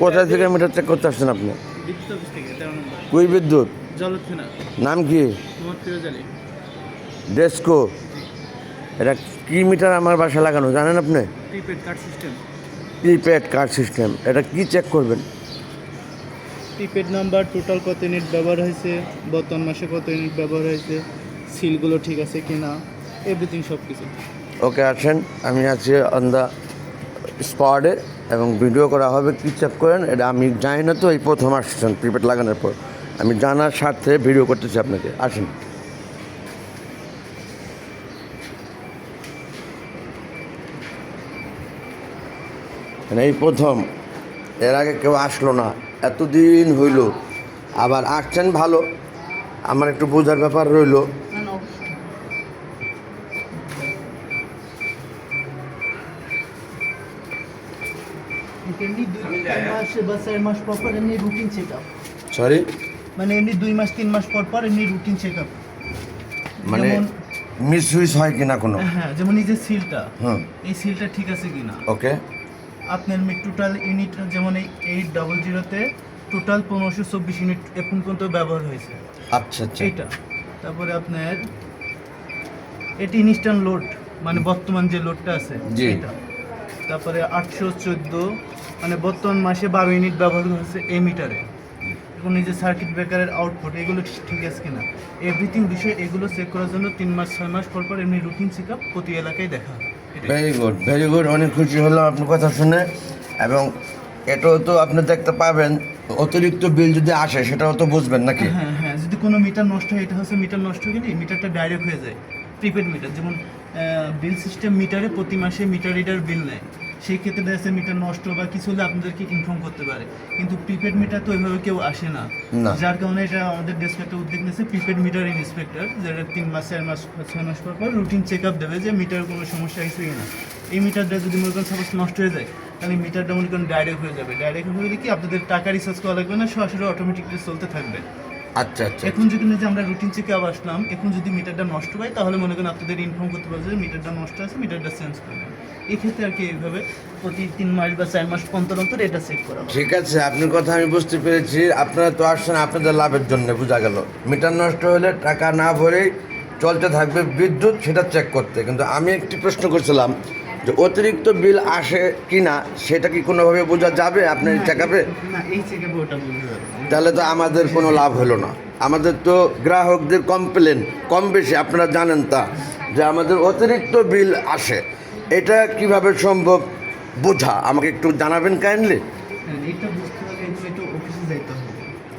কোথায় থেকে meter check করতে আসছেন আপনি? কুই বিদ্যুৎ? নাম কি? ডেস্কো। এটা কি মিটার আমার বাসায় লাগানো? জানেন আপনি? Prepaid card system. Prepaid card system. এটা কি চেক করবেন? প্রিপেড নাম্বার টোটাল কত ইউনিট ব্যবহার হয়েছে বর্তমান মাসে কত ইউনিট ব্যবহার হয়েছে সিলগুলো ঠিক আছে কিনা এভরিথিং সব কিছু ওকে আছেন আমি আছি অন দ্য স্পটে এবং ভিডিও করা হবে কি চেক করেন। এটা আমি জানি না তো, এই প্রথম আসছেন প্রিপেড লাগানোর পর। আমি জানার স্বার্থে ভিডিও করতেছি আপনাকে। আসেন। মানে এই প্রথম, এর আগে কেউ আসলো না। এতদিন হইল, আবার আসছেন ভালো। আমার একটু বোঝার ব্যাপার রইল। এমনি দুই তিন মাস বা চার মাস পর পর এমনি রুটিন চেক আপ সরি মানে এমনি দুই মাস তিন মাস পর পর এমনি রুটিন চেক আপ মানে মিস উইস হয় কিনা কোনো? হ্যাঁ যেমন এই যে সিলটা। হুম। এই সিলটা ঠিক আছে কিনা? ওকে। আপনার টোটাল ইউনিট যেমন এই এইট ডবল জিরোতে টোটাল পনেরোশো চব্বিশ ইউনিট এখন পর্যন্ত ব্যবহার হয়েছে। আচ্ছা আচ্ছা। এইটা। তারপরে আপনার এটি ইনস্ট্যান্ট লোড মানে বর্তমান যে লোডটা আছে। এটা তারপরে আটশো চোদ্দ মানে বর্তমান মাসে বারো ইউনিট ব্যবহার হচ্ছে এই মিটারে এখন এই যে সার্কিট ব্রেকারের আউটপুট এগুলো ঠিক- আছে কিনা? এভরিথিং বিষয় এগুলো চেক করার জন্য তিন মাস ছয় মাস পর পর এমনি রুটিন চেক আপ প্রতি এলাকায় দেখা। ভেরি গুড ভেরি গুড অনেক খুশি হলাম আপনার কথা শুনে। এবং এটাও তো আপনি দেখতে পাবেন অতিরিক্ত বিল যদি আসে সেটাও তো বুঝবেন নাকি? হ্যাঁ হ্যাঁ যদি কোনো মিটার নষ্ট হয় এটা হচ্ছে মিটার নষ্ট হয়ে গেলে মিটারটা ডাইরেক্ট হয়ে যায়। প্রিপেড মিটার যেমন বিল সিস্টেম মিটারে প্রতি মাসে মিটার রিডার বিল নেয়। সেই ক্ষেত্রে দেখা মিটার নষ্ট বা কিছু হলে আপনাদেরকে ইনফর্ম করতে পারে। কিন্তু প্রিপেড মিটার তো ওইভাবে কেউ আসে না। না। যার কারণে এটা আমাদের ডেস্ক একটা উদ্যোগ নিয়েছে প্রিপেড মিটার ইন্সপেক্টর যেটা তিন মাস চার মাস ছয় মাস পর পর রুটিন চেক আপ দেবে যে মিটার কোনো সমস্যা হয়েছে কিনা। এই মিটারটা যদি মনে করেন সাপোজ নষ্ট হয়ে যায় তাহলে মিটারটা মনে করেন ডাইরেক্ট হয়ে যাবে। ডাইরেক্ট হয়ে গেলে কি আপনাদের টাকা রিচার্জ করা লাগবে না? সরাসরি অটোমেটিকলি চলতে থাকবে। আচ্ছা আচ্ছা। এখন যদি যে আমরা রুটিন চেকে আবার আসলাম এখন যদি মিটারটা নষ্ট হয় তাহলে মনে করেন আপনাদের ইনফর্ম করতে পারবে যে মিটারটা নষ্ট আছে মিটারটা চেঞ্জ করবেন। এই ক্ষেত্রে আর কি এইভাবে প্রতি তিন মাস বা চার মাস অন্তর অন্তর এটা চেক করা ঠিক আছে আপনার কথা আমি বুঝতে পেরেছি। আপনারা তো আসছেন আপনাদের লাভের জন্য বোঝা গেল। মিটার নষ্ট হলে টাকা না ভরেই চলতে থাকবে বিদ্যুৎ সেটা চেক করতে। কিন্তু আমি একটি প্রশ্ন করছিলাম যে অতিরিক্ত বিল আসে কি না সেটা কি কোনোভাবে বোঝা যাবে আপনার চেক আপে এই চেকে ওটা বলতে পারব না। তাহলে তো আমাদের কোনো লাভ হলো না। আমাদের তো গ্রাহকদের কমপ্লেন কম বেশি আপনারা জানেন তা যে আমাদের অতিরিক্ত বিল আসে। এটা কীভাবে সম্ভব বোঝা? আমাকে একটু জানাবেন কাইন্ডলি হ্যাঁ, এটা বুঝতে একটু অফিসে যাইতে হবে।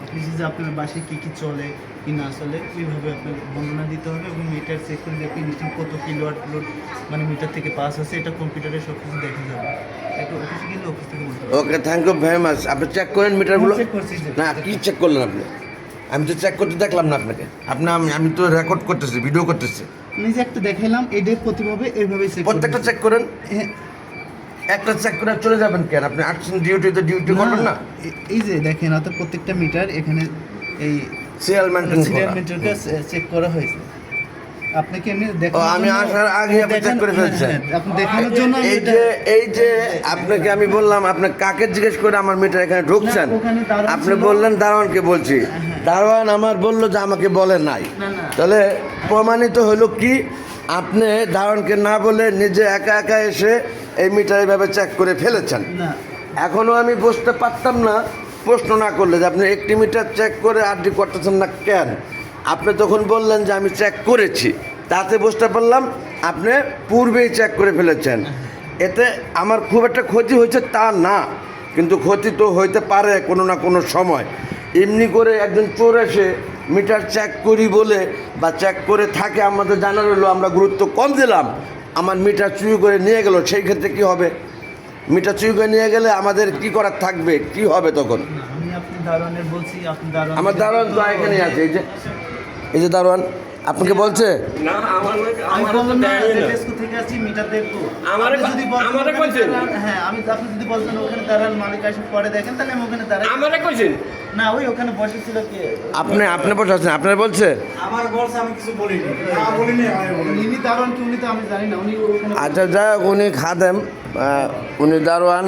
অফিসে যে আপনার বাসায় কী কী চলে কি না চলে ওইভাবে আপনার বর্ণনা দিতে হবে এবং মিটার চেক করে আপনি নিশ্চয়ই কত কিলোয়াট লোড মানে মিটার থেকে পাস হচ্ছে এটা কম্পিউটারে সব কিছু দেখা যাবে। Okay thank you very much আপনি চেক করেন মিটারগুলো করছি না কি চেক করলেন আপনি? আমি তো চেক করতে দেখলাম না আপনাকে। আপনি আমি আমি তো রেকর্ড করতেছি ভিডিও করতেছি। নিজে একটা দেখাইলাম এটা প্রতিভাবে এইভাবে চেক প্রত্যেকটা চেক করেন? একটা চেক করে চলে যাবেন কেন? আপনি আসছেন ডিউটিতে ডিউটি করবেন না এই যে দেখেন অর্থাৎ প্রত্যেকটা মিটার এখানে এই সিরিয়াল মেনটেন সিরিয়াল করা চেক করা হয়েছে। আপনাকে এমনি ও, আমি আসার আগে আপনি check করে ফেলছেন। হ্যাঁ, আপনি দেখানোর জন্য এই যে এই যে আপনাকে আমি বললাম আপনি কাকে জিজ্ঞেস করে আমার মিটার এখানে ঢুকছেন? দারোয়ান আপনি বললেন দারোয়ানকে বলছি। দারোয়ান আমার বলল যে আমাকে বলে নাই। তাহলে প্রমাণিত হলো কি আপনি দারোয়ানকে না বলে নিজে একা একা এসে এই মিটার এইভাবে চেক করে ফেলেছেন। এখনও আমি বুঝতে পারতাম না প্রশ্ন না করলে যে আপনি একটি মিটার চেক করে আরটি করতেছেন না কেন? আপনি তখন বললেন যে আমি চেক করেছি। তাতে বুঝতে পারলাম আপনি পূর্বেই চেক করে ফেলেছেন। এতে আমার খুব একটা ক্ষতি হয়েছে তা না, কিন্তু ক্ষতি তো হইতে পারে কোনো না কোনো সময়। এমনি করে একজন চোর এসে মিটার চেক করি বলে বা চেক করে থাকে আমাদের জানা রইল আমরা গুরুত্ব কম দিলাম। আমার মিটার চুরি করে নিয়ে গেল, সেই ক্ষেত্রে কি হবে? মিটার চুরি করে নিয়ে গেলে আমাদের কি করার থাকবে? কি হবে তখন? আমি বলছি আমার দারোয়ান তো এখানেই আছে এই যে এই যে দারোয়ান আপনাকে বলছে? আপনি যদি বলতেন আমারে ওখানে কইছেন? দাঁড়ান, হ্যাঁ আমি আপনি যদি বলতেন ওখানে দাঁড়ান মালিক আসে পরে দেখেন তাহলে ওখানে দাঁড়াই। আমারে কইছেন? না ওই ওখানে বসেছিল কে? আপনি আপনি বসে আছেন আপনার বলছে? আমার বলছে আমি কিছু বলিনি। না বলিনি আমি বলিনি। উনি দারোয়ান কি উনি তো আমি জানি উনি আচ্ছা যাই হোক উনি খাদেম উনি দারোয়ান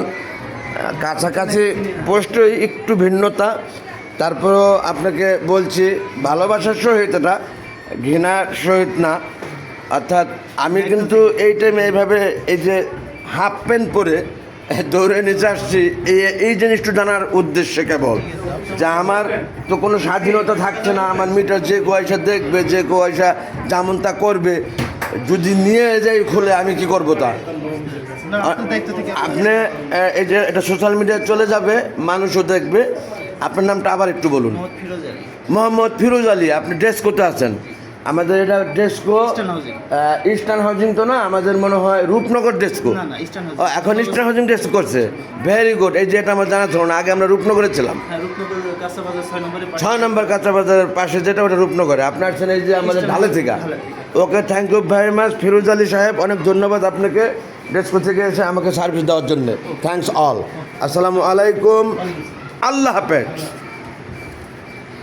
কাছাকাছি পোস্টই একটু ভিন্নতা। তারপরেও আপনাকে বলছি ভালোবাসার সহিত এটা ঘৃণার সহিত না। অর্থাৎ আমি কিন্তু এই টাইমে এইভাবে এই যে হাফ প্যান্ট পরে দৌড়ে নিচে আসছি এই এই জিনিসটা জানার উদ্দেশ্যে কেবল। যে আমার তো কোনো স্বাধীনতা থাকছে না আমার মিটার যে পয়সা দেখবে যে পয়সা যেমন তা করবে যদি নিয়ে যাই খুলে আমি কি করব তা না, আপনার দায়িত্ব থেকে আপনি এই যে এটা সোশ্যাল মিডিয়ায় চলে যাবে মানুষও দেখবে। আপনার নামটা আবার একটু বলুন। মোহাম্মদ ফিরোজ আলী। আপনি ড্রেস করতে আছেন? আমাদের এটা ডেস্কো ইস্টার্ন হাউজিং তো না আমাদের মনে হয় রূপনগর ডেস্কো এখন ইস্টার্ন হাউজিং ডেস্ক করছে। ভেরি গুড এই যে এটা আমার জানা ছিল না আগে আমরা রূপনগরে ছিলাম। হ্যাঁ ছয় নম্বরে কাঁচা বাজারের পাশে যেটা ওটা রূপনগরে আপনার আছেন এই যে আমাদের ঢালে থেকে। Okay thank you very much Firoz Ali সাহেব, অনেক ধন্যবাদ আপনাকে ডেস্কো থেকে এসে আমাকে সার্ভিস দেওয়ার জন্য। থ্যাংকস অল আসসালামু আলাইকুম। আল্লাহ হাফেজ।